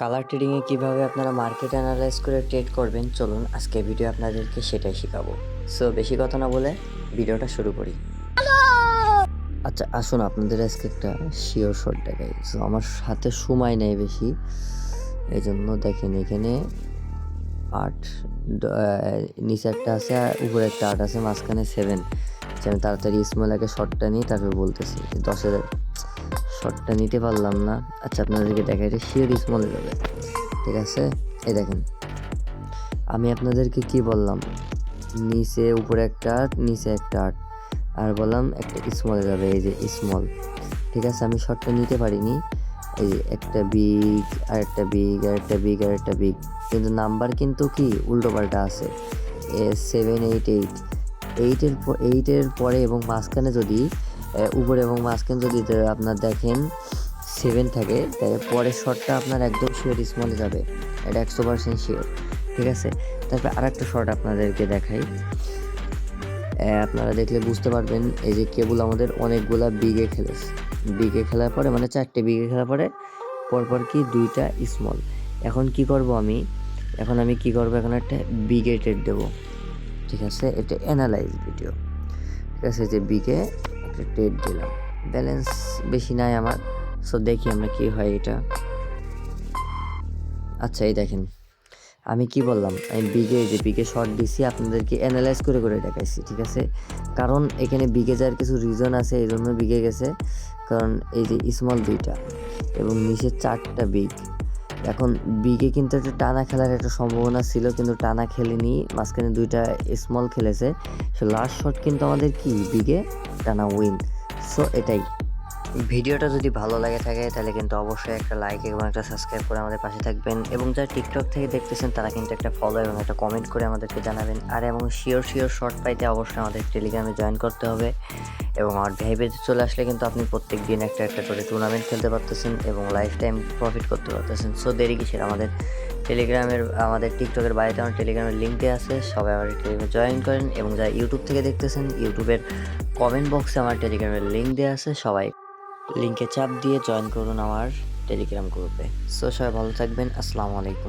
Colour ট্রেডিংয়ে কীভাবে আপনারা market analyse করে ট্রেড করবেন, চলুন আজকে ভিডিও আপনাদেরকে সেটাই শেখাবো। সো বেশি কথা না বলে ভিডিওটা শুরু করি। আচ্ছা আসুন আপনাদের আজকে একটা শিওর শট দেখাই। সো আমার হাতে সময় নেই বেশি। এই জন্য দেখেন এখানে আট নিচে একটা আছে আর উপরে একটা আট আছে, মাঝখানে সেভেন আমি তাড়াতাড়ি স্মল আগে শটটা নিই তারপর বলতেছি। দশের শটটা নিতে পারলাম না। আচ্ছা আপনাদেরকে দেখা এটা শিওর স্মলে যাবে ঠিক আছে? এই দেখেন। আমি আপনাদেরকে কি বললাম? নিচে উপরে একটা আট নিচে একটা আট। আর বললাম একটা স্মলে যাবে, এই যে স্মল ঠিক আছে? আমি শটটা নিতে পারিনি। এই যে একটা বিগ আর একটা বিগ আর একটা বিগ আর একটা বিগ কিন্তু নাম্বার কিন্তু কি? উল্টো পাল্টা আছে। সেভেন এইট এইট এইটের এইটের পরে এবং মাঝখানে যদি উপরে এবং মাঝখানে যদি আপনার দেখেন সেভেন থাকে তাই পরের শটটা আপনার একদম শিওর স্মলে যাবে। এটা একশো পার্সেন্ট শিওর ঠিক আছে? তারপর আর একটা শট আপনাদেরকে দেখাই। আপনারা দেখলে বুঝতে পারবেন, এই যে কেবল আমাদের অনেকগুলা বিগে খেলেছে বিগে খেলার পরে মানে চারটে বিগে খেলার পরে, পরপর কি দুইটা স্মল এখন কি করব আমি? এখন আমি কি করব? এখন একটা বিগে ট্রেড দেবো। ঠিক আছে? এটা অ্যানালাইজ ভিডিও ঠিক আছে? যে বিগে একটা ট্রেড দিলাম। ব্যালেন্স বেশি নাই আমার সো দেখি আমরা কি হয় এটা। আচ্ছা এই দেখেন। আমি কি বললাম? আমি বিগে যে বিগে শর্ট দিছি, আপনাদেরকে অ্যানালাইজ করে করে দেখাইছি, ঠিক আছে? কারণ এখানে বিগে যাওয়ার কিছু রিজন আছে, এই জন্য বিগে গেছে। কারণ এই যে স্মল দুইটা এবং নিচে চারটা বিগ এখন বিগে কিন্তু একটা টানা খেলার একটা সম্ভাবনা ছিল, কিন্তু টানা খেলেনি। মাঝখানে দুইটা স্মল খেলেছে। সো লাস্ট শট কিন্তু আমাদের কি? বিগে টানা উইন সো এটাই। ভিডিওটা যদি ভালো লাগে থাকে, তাহলে কিন্তু অবশ্যই একটা লাইক এবং একটা সাবস্ক্রাইব করে আমাদের পাশে থাকবেন। এবং যারা টিকটক থেকে দেখতেছেন, তারা কিন্তু একটা ফলো এবং একটা কমেন্ট করে আমাদেরকে জানাবেন। আর এবং শিওর শিওর শর্ট পাইতে অবশ্যই আমাদের টেলিগ্রামে জয়েন করতে হবে। এবং আমার ভাইবেতে চলে আসলে কিন্তু আপনি প্রত্যেক দিন একটা একটা করে টুর্নামেন্ট খেলতে পারতেছেন এবং লাইফ টাইম প্রফিট করতে পারতেছেন। সো দেরি কিসের? আমাদের টেলিগ্রামের আমাদের টিকটকের বাড়িতে আমার টেলিগ্রামের লিঙ্ক আছে। সবাই আমার টেলিগ্রামে জয়েন করেন এবং যারা ইউটিউব থেকে দেখতেছেন ইউটিউবের কমেন্ট বক্সে আমার টেলিগ্রামের লিঙ্ক দেওয়া আছে। সবাই লিঙ্কে চাপ দিয়ে জয়েন করুন আমার টেলিগ্রাম গ্রুপে সো সবাই ভালো থাকবেন। আসসালামু আলাইকুম।